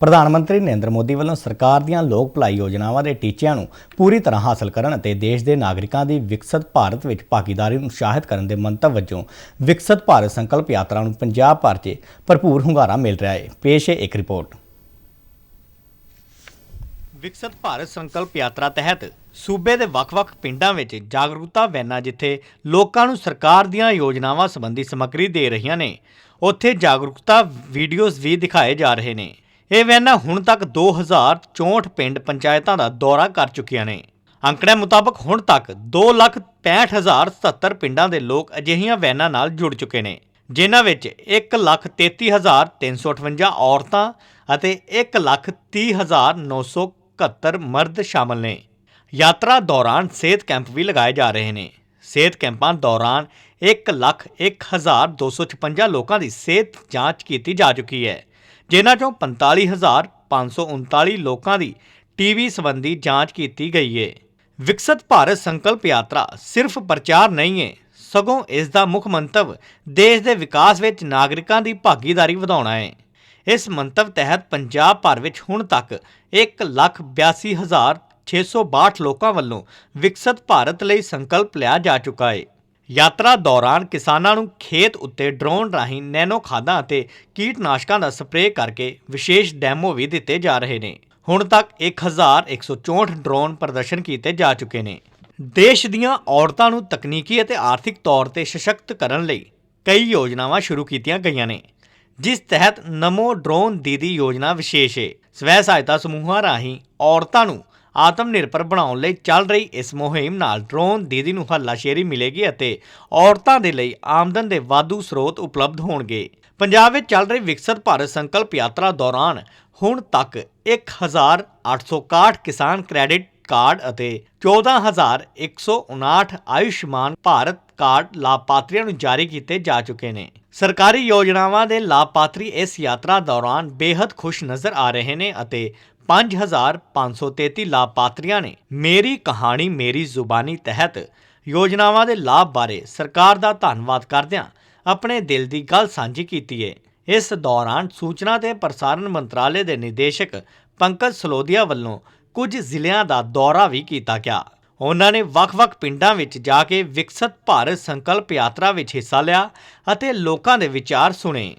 ਪ੍ਰਧਾਨ ਮੰਤਰੀ ਨਰਿੰਦਰ ਮੋਦੀ ਵੱਲੋਂ ਸਰਕਾਰ ਦੀਆਂ ਲੋਕ ਭਲਾਈ ਯੋਜਨਾਵਾਂ ਦੇ ਟੀਚਿਆਂ ਨੂੰ ਪੂਰੀ ਤਰ੍ਹਾਂ ਹਾਸਲ ਕਰਨ ਅਤੇ ਦੇਸ਼ ਦੇ ਨਾਗਰਿਕਾਂ ਦੀ ਵਿਕਸਿਤ ਭਾਰਤ ਵਿੱਚ ਭਾਗੀਦਾਰੀ ਨੂੰ ਉਤਸ਼ਾਹਿਤ ਕਰਨ ਦੇ ਮੰਤਵ ਵਜੋਂ ਵਿਕਸਿਤ ਭਾਰਤ ਸੰਕਲਪ ਯਾਤਰਾ ਨੂੰ ਪੰਜਾਬ ਭਰ 'ਚ ਭਰਪੂਰ ਹੁੰਗਾਰਾ ਮਿਲ ਰਿਹਾ ਹੈ। ਪੇਸ਼ ਹੈ ਇੱਕ ਰਿਪੋਰਟ। ਵਿਕਸਿਤ ਭਾਰਤ ਸੰਕਲਪ ਯਾਤਰਾ ਤਹਿਤ ਸੂਬੇ ਦੇ ਵੱਖ-ਵੱਖ ਪਿੰਡਾਂ ਵਿੱਚ ਜਾਗਰੂਕਤਾ ਵੈਨਾਂ ਜਿੱਥੇ ਲੋਕਾਂ ਨੂੰ ਸਰਕਾਰ ਦੀਆਂ ਯੋਜਨਾਵਾਂ ਸੰਬੰਧੀ ਸਮੱਗਰੀ ਦੇ ਰਹੀਆਂ ਨੇ, ਉੱਥੇ ਜਾਗਰੂਕਤਾ ਵੀਡੀਓਜ਼ ਵੀ ਦਿਖਾਏ ਜਾ ਰਹੇ ਨੇ। ਇਹ ਵੈਨਾਂ ਹੁਣ ਤੱਕ 2064 ਪਿੰਡ ਪੰਚਾਇਤਾਂ ਦਾ ਦੌਰਾ ਕਰ ਚੁੱਕੀਆਂ ਨੇ। ਅੰਕੜਿਆਂ ਮੁਤਾਬਕ ਹੁਣ ਤੱਕ 265077 ਪਿੰਡਾਂ ਦੇ ਲੋਕ ਅਜਿਹੀਆਂ ਵੈਨਾਂ ਨਾਲ ਜੁੜ ਚੁੱਕੇ ਨੇ, ਜਿਨ੍ਹਾਂ ਵਿੱਚ 133358 ਔਰਤਾਂ ਅਤੇ 130971 ਮਰਦ ਸ਼ਾਮਲ ਨੇ। ਯਾਤਰਾ ਦੌਰਾਨ ਸਿਹਤ ਕੈਂਪ ਵੀ ਲਗਾਏ ਜਾ ਰਹੇ ਨੇ। ਸਿਹਤ ਕੈਂਪਾਂ ਦੌਰਾਨ 101256 ਲੋਕਾਂ ਦੀ ਸਿਹਤ ਜਾਂਚ ਕੀਤੀ ਜਾ ਚੁੱਕੀ ਹੈ। ਜਿਨ੍ਹਾਂ ਚੋਂ 45539 ਲੋਕਾਂ ਦੀ ਟੀਵੀ ਸੰਬੰਧੀ ਜਾਂਚ ਕੀਤੀ ਗਈ ਏ। ਵਿਕਸਿਤ ਭਾਰਤ ਸੰਕਲਪ ਯਾਤਰਾ ਸਿਰਫ ਪ੍ਰਚਾਰ ਨਹੀਂ ਹੈ ਸਗੋਂ ਇਸ ਦਾ ਮੁੱਖ ਮੰਤਵ ਦੇਸ਼ ਦੇ ਵਿਕਾਸ ਵਿੱਚ ਨਾਗਰਿਕਾਂ ਦੀ ਭਾਗੀਦਾਰੀ ਵਧਾਉਣਾ ਹੈ ਇਸ ਮੰਤਵ ਤਹਿਤ ਪੰਜਾਬ ਭਰ ਵਿੱਚ ਹੁਣ ਤੱਕ 182662 ਲੋਕਾਂ ਵੱਲੋਂ ਵਿਕਸਿਤ ਭਾਰਤ ਲਈ ਸੰਕਲਪ ਲਿਆ ਜਾ ਚੁੱਕਾ ਹੈ ਯਾਤਰਾ ਦੌਰਾਨ ਕਿਸਾਨਾਂ ਨੂੰ ਖੇਤ ਉੱਤੇ ਡਰੋਨ ਰਾਹੀਂ ਨੈਨੋ ਖਾਦਾਂ ਅਤੇ ਕੀਟਨਾਸ਼ਕਾਂ ਦਾ ਸਪਰੇਅ ਕਰਕੇ ਵਿਸ਼ੇਸ਼ ਡੈਮੋ ਵੀ ਦਿੱਤੇ ਜਾ ਰਹੇ ਨੇ। ਹੁਣ ਤੱਕ 1164 ਡਰੋਨ ਪ੍ਰਦਰਸ਼ਨ ਕੀਤੇ ਜਾ ਚੁੱਕੇ ਨੇ। ਦੇਸ਼ ਦੀਆਂ ਔਰਤਾਂ ਨੂੰ ਤਕਨੀਕੀ ਅਤੇ ਆਰਥਿਕ ਤੌਰ ਤੇ ਸਸ਼ਕਤ ਕਰਨ ਲਈ ਕਈ ਯੋਜਨਾਵਾਂ ਸ਼ੁਰੂ ਕੀਤੀਆਂ ਗਈਆਂ ਨੇ, ਜਿਸ ਤਹਿਤ ਨਮੋ ਡਰੋਨ ਦੀਦੀ ਯੋਜਨਾ ਵਿਸ਼ੇਸ਼ ਹੈ ਸਵੈ ਸਹਾਇਤਾ ਸਮੂਹਾਂ ਰਾਹੀਂ ਔਰਤਾਂ ਨੂੰ ਆਤਮ ਨਿਰਭਰ ਬਣਾਉਣ ਲਈ ਚੱਲ ਰਹੀ ਇਸ ਮੁਹਿੰਮ ਨਾਲ ਡਰੋਨ ਦੀਦੀ ਨੂੰ ਹੱਲਾਸ਼ੇਰੀ ਮਿਲੇਗੀ ਅਤੇ ਔਰਤਾਂ ਦੇ ਲਈ ਆਮਦਨ ਦੇ ਵਾਧੂ ਸਰੋਤ ਉਪਲਬਧ ਹੋਣਗੇ। ਪੰਜਾਬ ਵਿੱਚ ਚੱਲ ਰਹੀ ਵਿਕਸਿਤ ਭਾਰਤ ਸੰਕਲਪ ਯਾਤਰਾ ਦੌਰਾਨ ਹੁਣ ਤੱਕ 1861 ਕਿਸਾਨ ਕ੍ਰੈਡਿਟ ਕਾਰਡ ਅਤੇ 14159 ਆਯੁਸ਼ਮਾਨ ਭਾਰਤ ਕਾਰਡ ਲਾਭਪਾਤਰੀਆਂ ਨੂੰ ਜਾਰੀ ਕੀਤੇ ਜਾ ਚੁੱਕੇ ਨੇ। ਸਰਕਾਰੀ ਯੋਜਨਾਵਾਂ ਦੇ ਲਾਭਪਾਤਰੀ ਇਸ ਯਾਤਰਾ ਦੌਰਾਨ ਬੇहद ਖੁਸ਼ ਨਜ਼ਰ ਆ ਰਹੇ ਨੇ ਅਤੇ 5533 ਲਾਭਪਾਤਰੀਆਂ ਨੇ ਮੇਰੀ ਕਹਾਣੀ ਮੇਰੀ ਜ਼ੁਬਾਨੀ ਤਹਿਤ ਯੋਜਨਾਵਾਂ ਦੇ ਲਾਭ ਬਾਰੇ ਸਰਕਾਰ ਦਾ ਧੰਨਵਾਦ ਕਰਦਿਆਂ ਆਪਣੇ ਦਿਲ ਦੀ ਗੱਲ ਸਾਂਝੀ ਕੀਤੀ ਹੈ ਇਸ ਦੌਰਾਨ ਸੂਚਨਾ ਤੇ ਪ੍ਰਸਾਰਣ ਮੰਤਰਾਲੇ ਦੇ ਨਿਦੇਸ਼ਕ ਪੰਕਜ ਸਲੋਦੀਆ ਵੱਲੋਂ ਕੁਝ ਜ਼ਿਲ੍ਹਿਆਂ ਦਾ ਦੌਰਾ ਵੀ ਕੀਤਾ ਗਿਆ। ਉਹਨਾਂ ਨੇ ਵੱਖ-ਵੱਖ ਪਿੰਡਾਂ ਵਿੱਚ ਜਾ ਕੇ ਵਿਕਸਿਤ ਭਾਰਤ ਸੰਕਲਪ ਯਾਤਰਾ ਵਿੱਚ ਹਿੱਸਾ ਲਿਆ ਅਤੇ ਲੋਕਾਂ ਦੇ ਵਿਚਾਰ ਸੁਣੇ।